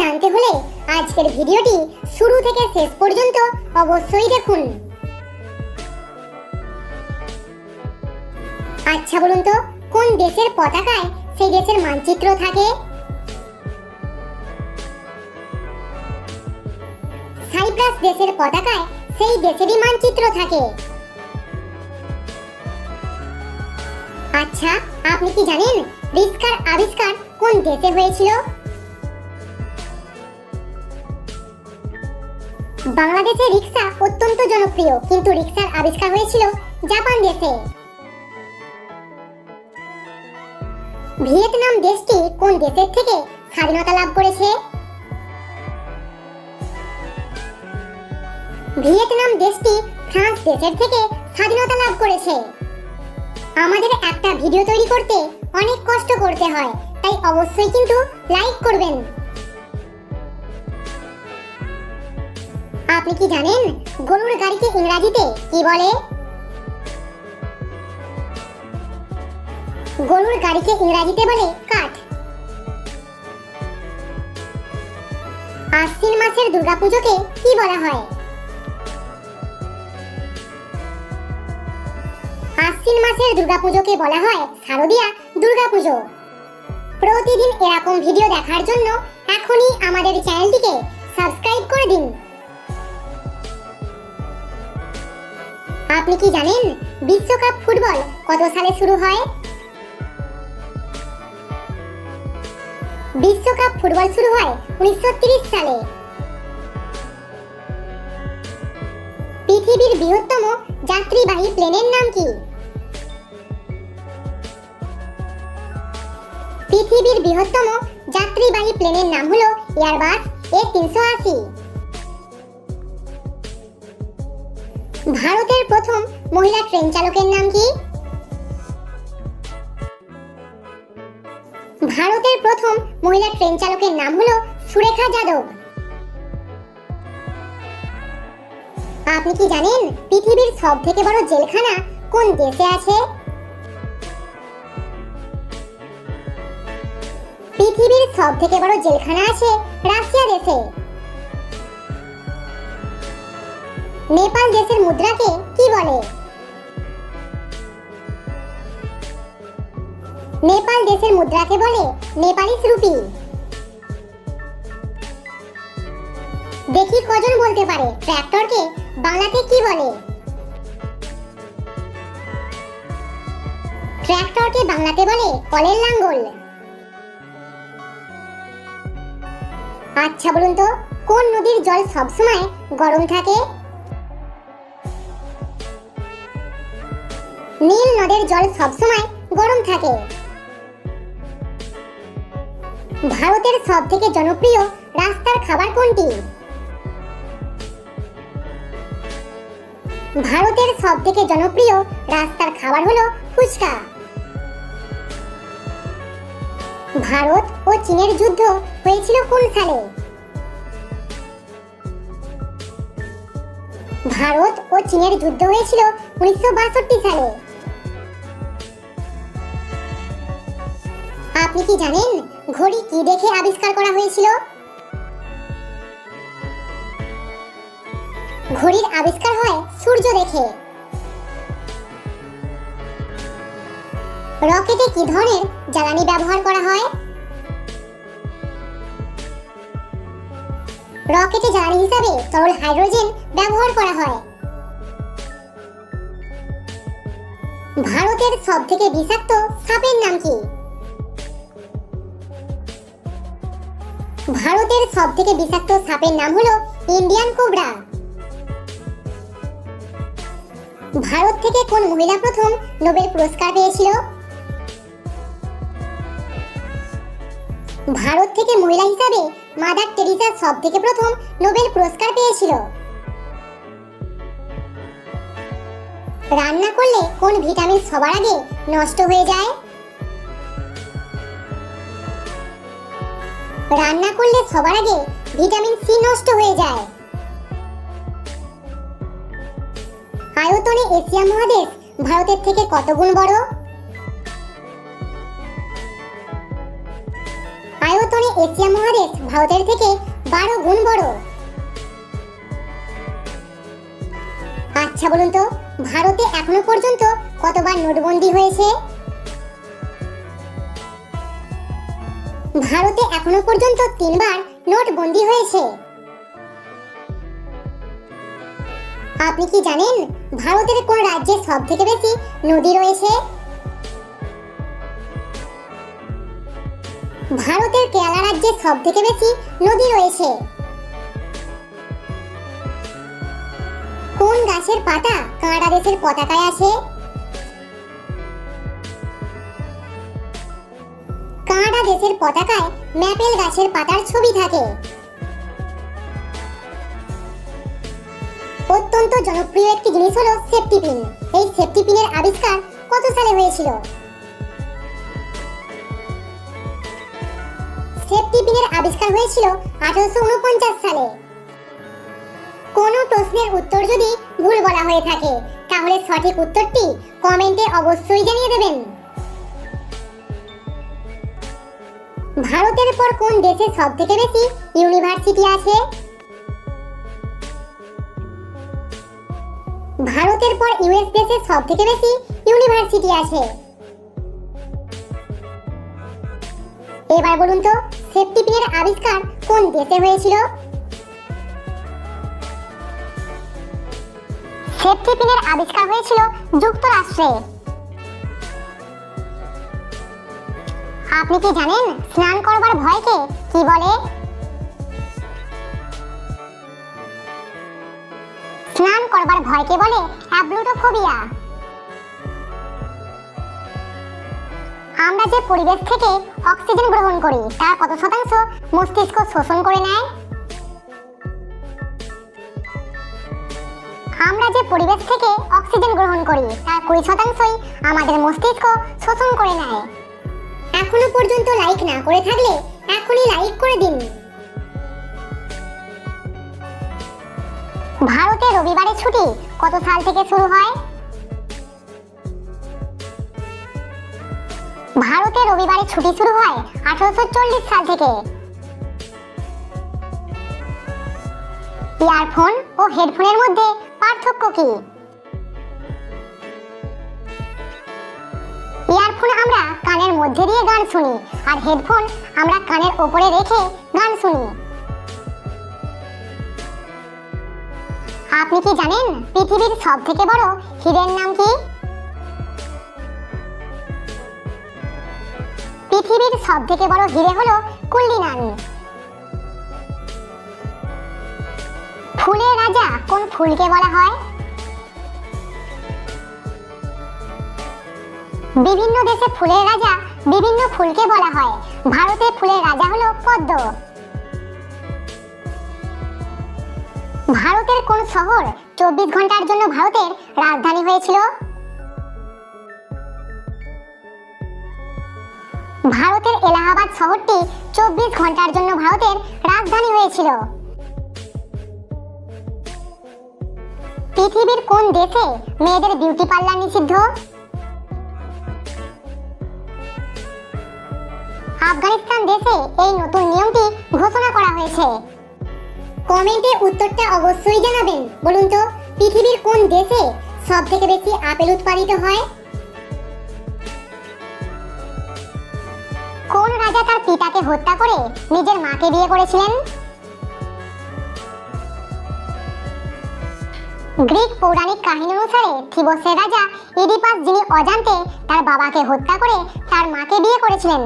জানতে হলে আজকের ভিডিওটি শুরু থেকে শেষ পর্যন্ত অবশ্যই দেখুন। আচ্ছা বলুন তো, কোন দেশের পতাকায় সেই দেশের মানচিত্র থাকে? সাইপ্রাস দেশের পতাকায় সেই দেশেরই মানচিত্র থাকে। আচ্ছা আপনি কি জানেন রিস্কার আবিষ্কার কোন দেশে হয়েছিল? বাংলাদেশে রিক্সা অত্যন্ত জনপ্রিয়, কিন্তু রিক্সার আবিষ্কার হয়েছিল জাপান দেশে। ভিয়েতনাম দেশটি কোন দেশের থেকে স্বাধীনতা লাভ করেছে? ভিয়েতনাম দেশটি ফ্রান্স দেশের থেকে স্বাধীনতা লাভ করেছে। আমাদের একটা ভিডিও তৈরি করতে অনেক কষ্ট করতে হয়, তাই অবশ্যই কিন্তু লাইক করবেন। আপনি কি জানেন গরুর গাড়িকে ইংরাজিতে কি বলে? গরুর গাড়িকে ইংরাজিতে বলে কাঠ। আশ্বিন মাসের দুর্গাপুজোকে কি বলা হয়? আশ্বিন মাসের দুর্গাপুজোকে বলা হয় শারদীয়া দুর্গাপুজো। প্রতিদিন এরকম ভিডিও দেখার জন্য এখনই আমাদের চ্যানেলটিকে সাবস্ক্রাইব করে দিন। আপনি কি জানেন বিশ্বকাপ ফুটবল কত সালে শুরু হয়? বিশ্বকাপ ফুটবল শুরু হয় উনিশশো ত্রিশ সালে। পৃথিবীর বৃহত্তম যাত্রীবাহী প্লেনের নাম কি? পৃথিবীর বৃহত্তম যাত্রীবাহী প্লেনের নাম হলো এয়ারবাস এ তিনশো আশি। ভারতের প্রথম মহিলা ট্রেন চালকের নাম কি? ভারতের প্রথম মহিলা ট্রেন চালকের নাম হলো সুরেখা যাদব। আপনি কি জানেন পৃথিবীর সব থেকে বড় জেলখানা কোন দেশে আছে? পৃথিবীর সব থেকে বড় জেলখানা আছে রাশিয়া দেশে। নেপাল দেশের মুদ্রাকে কি বলে? নেপাল দেশের মুদ্রাকে বলে নেপালি রুপি। দেখি কজন বলতে পারে। ট্র্যাক্টরকে বাংলাতে কি বলে? ট্র্যাক্টরকে বাংলাতে বলে কলের লাঙ্গল। আচ্ছা বলুন তো, কোন নদীর জল সবসময় গরম থাকে? নীল নদের জল সবসময় গরম থাকে। ভারতের সব থেকে জনপ্রিয় রাস্তার খাবার কোনটি? ভারতের সব থেকে জনপ্রিয় রাস্তার খাবার হলো ফুচকা। ভারত ও চীনের যুদ্ধ হয়েছিল কোন সালে? ভারত ও চীনের যুদ্ধ হয়েছিল উনিশশো বাষট্টি সালে। আপনি কি জানেন ঘড়ি কি দেখে আবিষ্কার করা হয়েছিল? ঘড়ির আবিষ্কার হয় সূর্য দেখে। রকেটে কি ধরনের জ্বালানি ব্যবহার করা হয়? রকেটে জ্বালানি হিসাবে তরল হাইড্রোজেন ব্যবহার করা হয়। ভারতের সব থেকে বিষাক্ত সাপের নাম কি? ভারতের সব থেকে বিষাক্ত সাপের নাম হলো ইন্ডিয়ান কোবরা। ভারত থেকে কোন মহিলা প্রথম নোবেল পুরস্কার পেয়েছিল? ভারত থেকে মহিলা হিসাবে মাদার টেরিসা সব থেকে প্রথম নোবেল পুরস্কার পেয়েছিল। রান্না করলে কোন ভিটামিন সবার আগে নষ্ট হয়ে যায়? রান্না করলে সবার আগে ভিটামিন সি নষ্ট হয়ে যায়। আয়তনে এশিয়া মহাদেশ ভারতের থেকে কত গুণ বড়? আয়তনে এশিয়া মহাদেশ ভারতের থেকে বারো গুণ বড়। আচ্ছা বলুন তো, ভারতে এখনও পর্যন্ত কতবার নোটবন্দি হয়েছে? ভারতে এখনও পর্যন্ত তিনবার নোটবন্দি হয়েছে। আপনি কি জানেন ভারতের কোন রাজ্যে সব থেকে বেশি নদী রয়েছে? ভারতের কেরালা রাজ্যে সব থেকে বেশি নদী রয়েছে। কোন গাছের পাতা কানাডা দেশের পতাকায় আছে কানাডা দেশের পতাকায় ম্যাপেল গাছের পাতার ছবি থাকে। অত্যন্ত জনপ্রিয় একটি জিনিস হলো সেফটি পিন এই সেফটি পিনের আবিষ্কার কত সালে হয়েছিল? সেফটি পিনের আবিষ্কার হয়েছিল আঠারোশো উনপঞ্চাশ সালে। কোনো প্রশ্নের উত্তর যদি ভুল বলা হয়ে থাকে, তাহলে সঠিক উত্তরটি কমেন্টে অবশ্যই জানিয়ে দেবেন। ভারতের পর কোন দেশে সব থেকে বেশি ইউনিভার্সিটি আছে? ভারতের পর ইউএস দেশে সব থেকে বেশি ইউনিভার্সিটি আছে। এবার বলুন তো সেফটি পিনের আবিষ্কার কোন দেশে হয়েছিল? সেফটি পিনের আবিষ্কার হয়েছিল যুক্তরাষ্ট্রে। আপনি কি জানেন, স্নান করবার ভয়কে কি বলে? স্নান করবার ভয়কে বলে অ্যাবলুটোফোবিয়া। আমরা যে পরিবেশ থেকে অক্সিজেন গ্রহণ করি, তার কত শতাংশ মস্তিষ্ক শোষণ করে নেয়? আমরা যে পরিবেশ থেকে অক্সিজেন গ্রহণ করি, তার কুড়ি শতাংশই আমাদের মস্তিষ্ক শোষণ করে নেয়। এখনও পর্যন্ত লাইক না করে থাকলে এখনই লাইক করে দিন। ভারতে রবিবারের ছুটি কত সাল থেকে শুরু হয়? ভারতে রবিবারের ছুটি শুরু হয় আঠারোশো চল্লিশ সাল থেকে। ইয়ারফোন ও হেডফোনের মধ্যে পার্থক্য কি? ইয়ারফোন আমরা কানের মধ্যে দিয়ে গান শুনি আর হেডফোন আমরা কানের ওপরে রেখে গান শুনি। আপনি কি জানেন পৃথিবীর সব থেকে বড় হীরের নাম কি? পৃথিবীর সব থেকে বড় হিরে হলো কুল্লিনান ফুলের রাজা কোন ফুলকে বলা হয়? বিভিন্ন দেশে ফুলের রাজা বিভিন্ন ফুলকে বলা হয়। ভারতে ফুলের রাজা হলো পদ্ম। ভারতের কোন শহর চব্বিশ ঘণ্টার জন্য ভারতের রাজধানী হয়েছিল? ভারতের এলাহাবাদ শহরটি চব্বিশ ঘণ্টার জন্য ভারতের রাজধানী হয়েছিল। পৃথিবীর কোন দেশে মেয়েদের বিউটি পার্লার নিষিদ্ধ? আফগানিস্তান দেশে এই নতুন নিয়মটি ঘোষণা করা হয়েছে। কমেন্টে উত্তরটা অবশ্যই জানাবেন। বলুন তো, পৃথিবীর কোন দেশে সব থেকে বেশি আপেল উৎপাদিত হয়? কোন রাজা তার পিতাকে হত্যা করে নিজের মাকে বিয়ে করেছিলেন? গ্রিক পৌরাণিক কাহিনী অনুসারে থিবসের রাজা ইডিপাস যিনি অজান্তে তার বাবাকে হত্যা করে তার মাকে বিয়ে করেছিলেন।